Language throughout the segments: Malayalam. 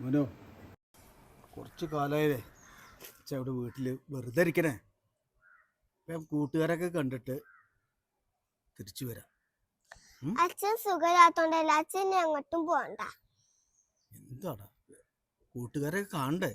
മോനോ കുറച്ച് കാലമായില്ലേ അച്ഛൻ അവിടെ വീട്ടിൽ വെറുതെ ഇരിക്കണേ. ഞാൻ കൂട്ടുകാരൊക്കെ കണ്ടിട്ട് തിരിച്ചു വരാം. അച്ഛൻ സുഖമില്ലാത്തോണ്ടല്ല? അച്ഛൻ അങ്ങോട്ടും പോണ്ട എന്താടാ? കൂട്ടുകാരൊക്കെ കാണണ്ടേ?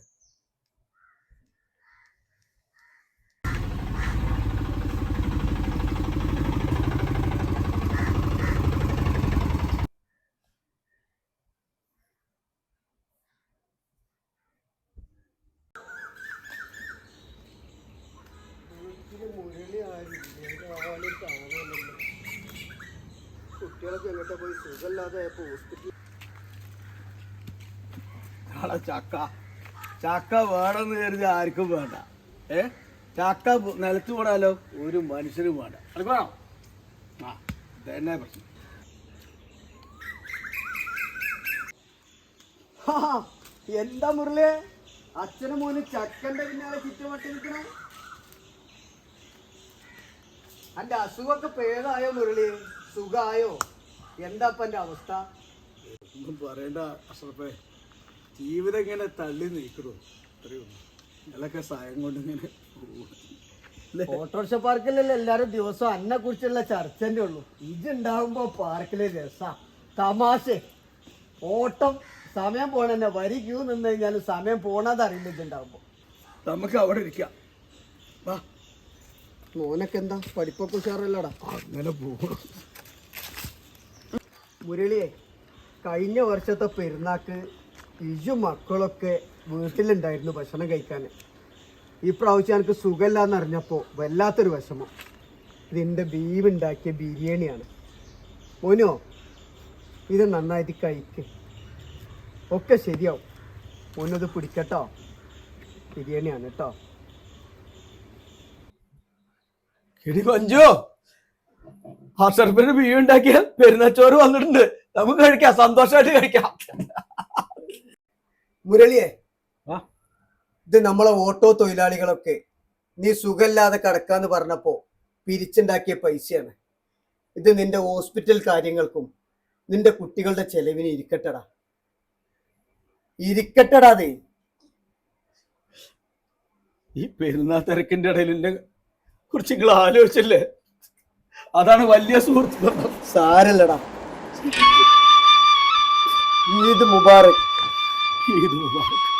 കുട്ടികളൊക്കെ എങ്ങോട്ടാ പോയി? സുഖമില്ലാതെ ഹോസ്പിറ്റലിൽ നാളെ ചക്ക. ചക്ക വേണമെന്ന് കരുതി ആർക്കും വേണ്ട. ഏ? ചക്ക നിലത്ത് പോടാലോ ഒരു മനുഷ്യനും വേണ്ട. അനക്ക് വേണോ ആ ഇതന്നെ പ്രശ്നം. എന്താ മുരളിയെ? അച്ഛനും മോന് ചക്കന്റെ പിന്നാലെ ചുറ്റുമട്ടി നിൽക്കണേ? അന്റെ അസുഖമൊക്കെ പേതായോ മുരളി? സുഖായോ? എന്താപ്പ എന്റെ അവസ്ഥ? ഒന്നും പറയണ്ട അഷ്റഫേ. ജീവിതം ഇങ്ങനെ തള്ളി നീക്കുന്നു അത്രയേ ഉള്ളൂ. സഹായം കൊണ്ട് ഇങ്ങനെ? ഓട്ടോറിക്ഷ പാർക്കിലല്ലേ എല്ലാരും ദിവസം അന്നെ കുറിച്ചുള്ള ചർച്ചന്റെ ഉള്ളൂ. ഇതുണ്ടാവുമ്പോ പാർക്കിലെ രസ. തമാശ. ഓട്ടം സമയം പോണെന്നെ. വരി ക്യൂ നിന്ന് കഴിഞ്ഞാലും സമയം പോണതറിയില്ല ഇതുണ്ടാവുമ്പോ നമുക്ക് അവിടെ ഇരിക്കാം. വാ. മോനൊക്കെ എന്താ പഠിപ്പൊക്കെ ഉഷാറല്ലടാ. അങ്ങനെ പോകും മുരളിയെ കഴിഞ്ഞ വർഷത്തെ പെരുന്നാക്ക് ഇജു മക്കളൊക്കെ വീട്ടിലുണ്ടായിരുന്നു ഭക്ഷണം കഴിക്കാൻ. ഈ പ്രാവശ്യം എനിക്ക് സുഖമില്ലാന്ന് അറിഞ്ഞപ്പോൾ വല്ലാത്തൊരു വിഷമം. ഇതിന്റെ ബീവ് ഉണ്ടാക്കിയ ബിരിയാണിയാണ്. മോനോ ഇത് നന്നായിട്ട് കഴിക്ക്. ഒക്കെ ശരിയാവും. മോനത് പിടിക്കട്ടോ. ബിരിയാണിയാണ് കേട്ടോ. എടി കൊഞ്ചു. ഹർഷർപ്പിന് ബീ ഉണ്ടാക്കിയ പെരുന്നച്ചോറ് വന്നിട്ടുണ്ട്. നമുക്ക് കഴിക്കാം സന്തോഷമായിട്ട് കഴിക്കാം. മുരളിയെ? ഇത് നമ്മളെ ഓട്ടോ തൊഴിലാളികളൊക്കെ നീ സുഖമില്ലാതെ കിടക്കാന്ന് പറഞ്ഞപ്പോ പിരിച്ചുണ്ടാക്കിയ പൈസയാണ്. ഇത് നിന്റെ ഹോസ്പിറ്റൽ കാര്യങ്ങൾക്കും നിന്റെ കുട്ടികളുടെ ചെലവിന് ഇരിക്കട്ടടാ. ഇരിക്കട്ടടാ അത്. ഈ പെരുന്നാൾ തിരക്കിന്റെ ഇടയിൽ കുറിച്ച് നിങ്ങൾ ആലോചിച്ചല്ലേ? അതാണ് വലിയ സുഹൃത്ത് ബന്ധം. സാരല്ലടാ. ഈദ് മുബാറക്. ഈദ് മുബാറക്.